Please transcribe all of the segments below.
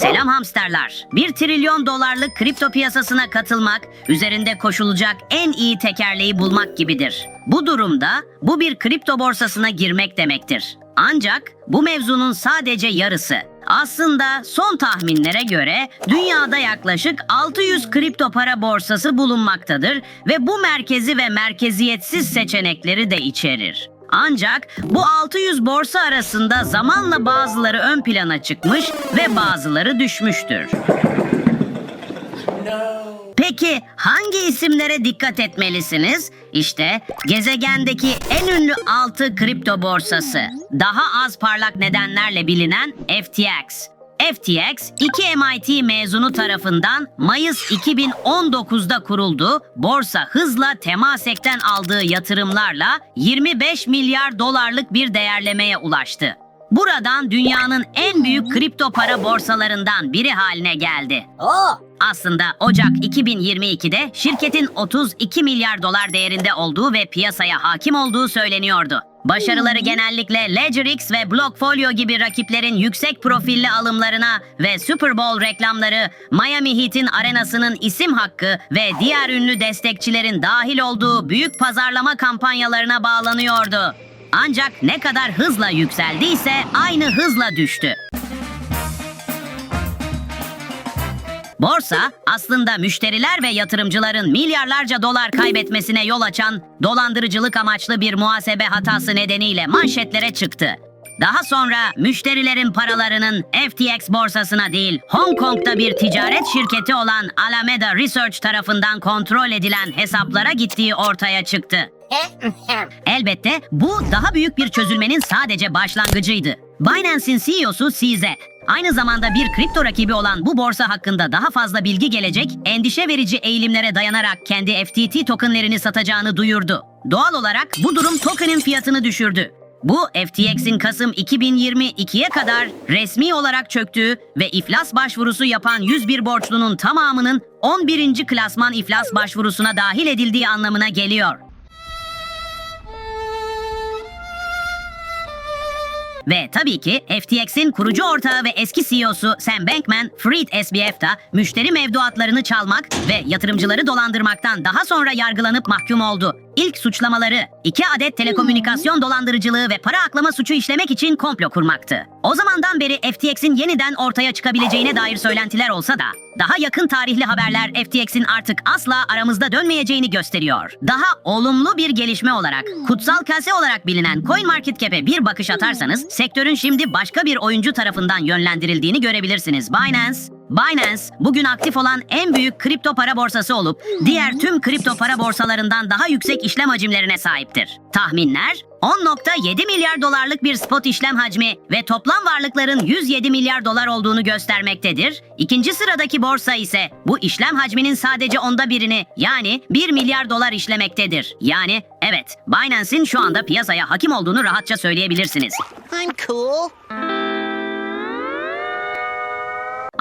Selam hamsterlar. 1 trilyon dolarlık kripto piyasasına katılmak, üzerinde koşulacak en iyi tekerleği bulmak gibidir. Bu durumda bu bir kripto borsasına girmek demektir. Ancak bu mevzunun sadece yarısı. Aslında son tahminlere göre dünyada yaklaşık 600 kripto para borsası bulunmaktadır ve bu merkezi ve merkeziyetsiz seçenekleri de içerir. Ancak bu 600 borsa arasında zamanla bazıları ön plana çıkmış ve bazıları düşmüştür. Peki hangi isimlere dikkat etmelisiniz? İşte gezegendeki en ünlü 6 kripto borsası. Daha az parlak nedenlerle bilinen FTX. FTX, iki MIT mezunu tarafından Mayıs 2019'da kuruldu. Borsa hızla Temasek'ten aldığı yatırımlarla 25 milyar dolarlık bir değerlemeye ulaştı. Buradan dünyanın en büyük kripto para borsalarından biri haline geldi. Aslında Ocak 2022'de şirketin 32 milyar dolar değerinde olduğu ve piyasaya hakim olduğu söyleniyordu. Başarıları genellikle LedgerX ve Blockfolio gibi rakiplerin yüksek profilli alımlarına ve Super Bowl reklamları, Miami Heat'in arenasının isim hakkı ve diğer ünlü destekçilerin dahil olduğu büyük pazarlama kampanyalarına bağlanıyordu. Ancak ne kadar hızla yükseldiyse aynı hızla düştü. Borsa aslında müşteriler ve yatırımcıların milyarlarca dolar kaybetmesine yol açan dolandırıcılık amaçlı bir muhasebe hatası nedeniyle manşetlere çıktı. Daha sonra müşterilerin paralarının FTX borsasına değil Hong Kong'da bir ticaret şirketi olan Alameda Research tarafından kontrol edilen hesaplara gittiği ortaya çıktı. Elbette bu daha büyük bir çözülmenin sadece başlangıcıydı. Binance'in CEO'su CZ, aynı zamanda bir kripto rakibi olan bu borsa hakkında daha fazla bilgi gelecek, endişe verici eğilimlere dayanarak kendi FTT tokenlerini satacağını duyurdu. Doğal olarak bu durum tokenin fiyatını düşürdü. Bu FTX'in Kasım 2022'ye kadar resmi olarak çöktüğü ve iflas başvurusu yapan 101 borçlunun tamamının 11. klasman iflas başvurusuna dahil edildiği anlamına geliyor. Ve tabii ki FTX'in kurucu ortağı ve eski CEO'su Sam Bankman-Fried SBF da müşteri mevduatlarını çalmak ve yatırımcıları dolandırmaktan daha sonra yargılanıp mahkum oldu. İlk suçlamaları iki adet telekomünikasyon dolandırıcılığı ve para aklama suçu işlemek için komplo kurmaktı. O zamandan beri FTX'in yeniden ortaya çıkabileceğine dair söylentiler olsa da daha yakın tarihli haberler FTX'in artık asla aramızda dönmeyeceğini gösteriyor. Daha olumlu bir gelişme olarak kutsal kase olarak bilinen CoinMarketCap'e bir bakış atarsanız sektörün şimdi başka bir oyuncu tarafından yönlendirildiğini görebilirsiniz. Binance Binance bugün aktif olan en büyük kripto para borsası olup diğer tüm kripto para borsalarından daha yüksek işlem hacimlerine sahiptir. Tahminler 10.7 milyar dolarlık bir spot işlem hacmi ve toplam varlıkların 107 milyar dolar olduğunu göstermektedir. İkinci sıradaki borsa ise bu işlem hacminin sadece onda birini yani 1 milyar dolar işlemektedir. Yani evet Binance'in şu anda piyasaya hakim olduğunu rahatça söyleyebilirsiniz. I'm cool.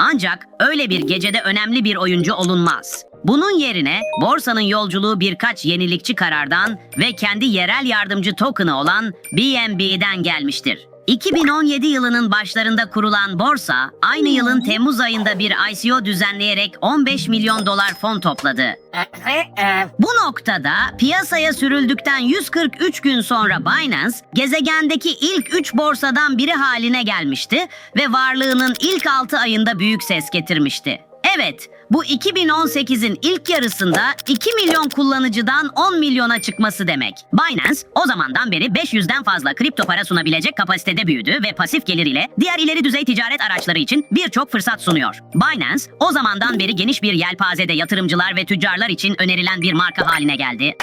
Ancak öyle bir gecede önemli bir oyuncu olunmaz. Bunun yerine borsanın yolculuğu birkaç yenilikçi karardan ve kendi yerel yardımcı token'ı olan BNB'den gelmiştir. 2017 yılının başlarında kurulan borsa, aynı yılın Temmuz ayında bir ICO düzenleyerek 15 milyon dolar fon topladı. Bu noktada piyasaya sürüldükten 143 gün sonra Binance, gezegendeki ilk 3 borsadan biri haline gelmişti ve varlığının ilk 6 ayında büyük ses getirmişti. Evet, bu 2018'in ilk yarısında 2 milyon kullanıcıdan 10 milyona çıkması demek. Binance o zamandan beri 500'den fazla kripto para sunabilecek kapasitede büyüdü ve pasif geliriyle diğer ileri düzey ticaret araçları için birçok fırsat sunuyor. Binance o zamandan beri geniş bir yelpazede yatırımcılar ve tüccarlar için önerilen bir marka haline geldi.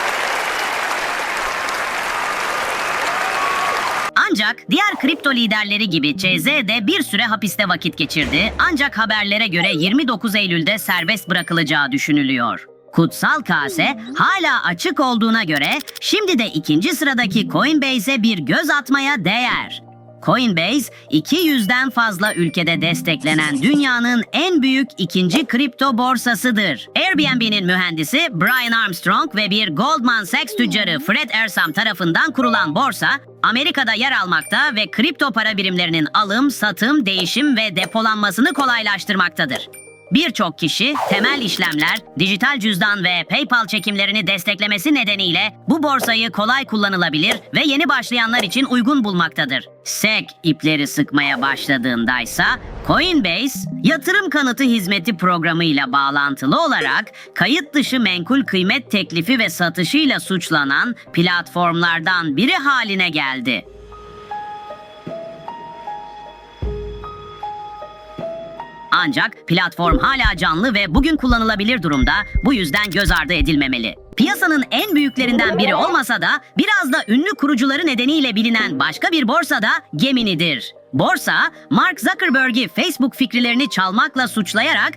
Ancak diğer kripto liderleri gibi CZ de bir süre hapiste vakit geçirdi. Ancak haberlere göre 29 Eylül'de serbest bırakılacağı düşünülüyor. Kutsal kase hala açık olduğuna göre şimdi de ikinci sıradaki Coinbase'e bir göz atmaya değer. Coinbase 200'den fazla ülkede desteklenen dünyanın en büyük ikinci kripto borsasıdır. Airbnb'nin mühendisi Brian Armstrong ve bir Goldman Sachs tüccarı Fred Ersam tarafından kurulan borsa, Amerika'da yer almakta ve kripto para birimlerinin alım, satım, değişim ve depolanmasını kolaylaştırmaktadır. Birçok kişi temel işlemler, dijital cüzdan ve PayPal çekimlerini desteklemesi nedeniyle bu borsayı kolay kullanılabilir ve yeni başlayanlar için uygun bulmaktadır. SEC ipleri sıkmaya başladığındaysa Coinbase, yatırım kanıtı hizmeti programıyla bağlantılı olarak kayıt dışı menkul kıymet teklifi ve satışıyla suçlanan platformlardan biri haline geldi. Ancak platform hala canlı ve bugün kullanılabilir durumda. Bu yüzden göz ardı edilmemeli. Piyasanın en büyüklerinden biri olmasa da biraz da ünlü kurucuları nedeniyle bilinen başka bir borsa da Gemini'dir. Borsa, Mark Zuckerberg'i Facebook fikirlerini çalmakla suçlayarak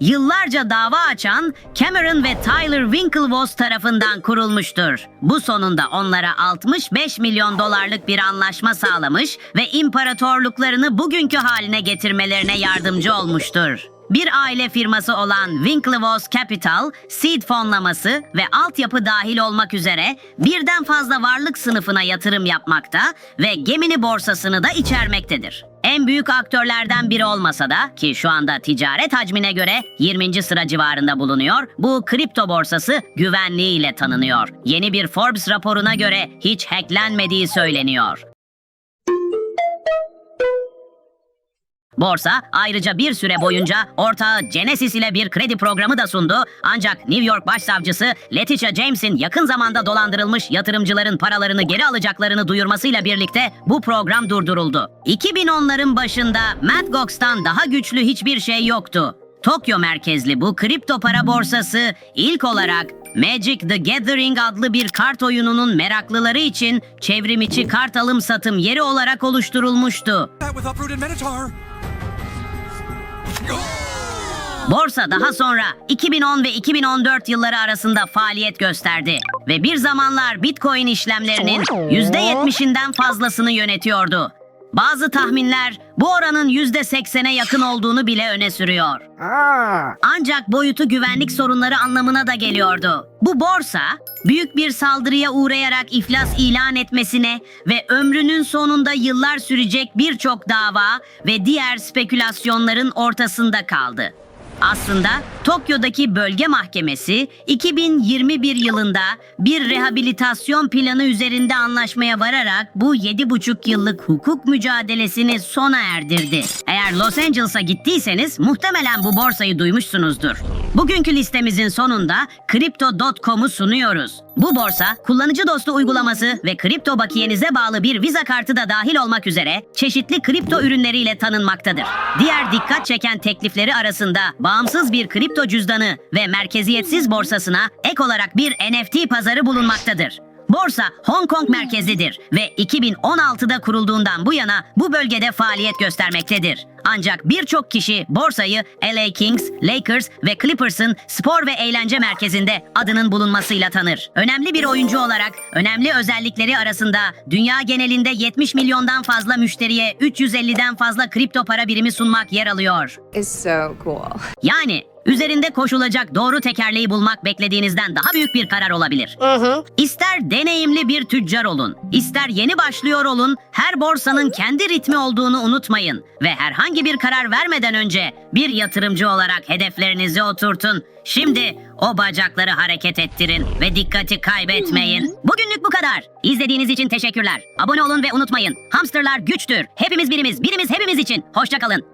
yıllarca dava açan Cameron ve Tyler Winklevoss tarafından kurulmuştur. Bu sonunda onlara 65 milyon dolarlık bir anlaşma sağlamış ve imparatorluklarını bugünkü haline getirmelerine yardımcı olmuştur. Bir aile firması olan Winklevoss Capital, seed fonlaması ve altyapı dahil olmak üzere birden fazla varlık sınıfına yatırım yapmakta ve Gemini borsasını da içermektedir. En büyük aktörlerden biri olmasa da ki şu anda ticaret hacmine göre 20. sıra civarında bulunuyor, bu kripto borsası güvenliğiyle tanınıyor. Yeni bir Forbes raporuna göre hiç hacklenmediği söyleniyor. Borsa ayrıca bir süre boyunca ortağı Genesis ile bir kredi programı da sundu. Ancak New York Başsavcısı Letitia James'in yakın zamanda dolandırılmış yatırımcıların paralarını geri alacaklarını duyurmasıyla birlikte bu program durduruldu. 2010'ların başında Mt. Gox'tan daha güçlü hiçbir şey yoktu. Tokyo merkezli bu kripto para borsası ilk olarak Magic the Gathering adlı bir kart oyununun meraklıları için çevrimiçi kart alım satım yeri olarak oluşturulmuştu. Borsa daha sonra 2010 ve 2014 yılları arasında faaliyet gösterdi ve bir zamanlar Bitcoin işlemlerinin %70'inden fazlasını yönetiyordu. Bazı tahminler bu oranın %80'e yakın olduğunu bile öne sürüyor. Ancak boyutu güvenlik sorunları anlamına da geliyordu. Bu borsa büyük bir saldırıya uğrayarak iflas ilan etmesine ve ömrünün sonunda yıllar sürecek birçok dava ve diğer spekülasyonların ortasında kaldı. Aslında Tokyo'daki bölge mahkemesi 2021 yılında bir rehabilitasyon planı üzerinde anlaşmaya vararak bu 7,5 yıllık hukuk mücadelesini sona erdirdi. Eğer Los Angeles'a gittiyseniz muhtemelen bu borsayı duymuşsunuzdur. Bugünkü listemizin sonunda Crypto.com'u sunuyoruz. Bu borsa kullanıcı dostu uygulaması ve kripto bakiyenize bağlı bir viza kartı da dahil olmak üzere çeşitli kripto ürünleriyle tanınmaktadır. Diğer dikkat çeken teklifleri arasında bağımsız bir kripto cüzdanı ve merkeziyetsiz borsasına ek olarak bir NFT pazarı bulunmaktadır. Borsa Hong Kong merkezlidir ve 2016'da kurulduğundan bu yana bu bölgede faaliyet göstermektedir. Ancak birçok kişi borsayı LA Kings, Lakers ve Clippers'ın spor ve eğlence merkezinde adının bulunmasıyla tanır. Önemli bir oyuncu olarak önemli özellikleri arasında dünya genelinde 70 milyondan fazla müşteriye 350'den fazla kripto para birimi sunmak yer alıyor. is so cool. Yani üzerinde koşulacak doğru tekerleği bulmak beklediğinizden daha büyük bir karar olabilir. İster deneyimli bir tüccar olun, ister yeni başlıyor olun, her borsanın kendi ritmi olduğunu unutmayın ve herhangi bir karar vermeden önce bir yatırımcı olarak hedeflerinizi oturtun. Şimdi o bacakları hareket ettirin ve dikkati kaybetmeyin. Bugünlük bu kadar. İzlediğiniz için teşekkürler. Abone olun ve unutmayın. Hamsterlar güçtür. Hepimiz birimiz, birimiz hepimiz için. Hoşçakalın.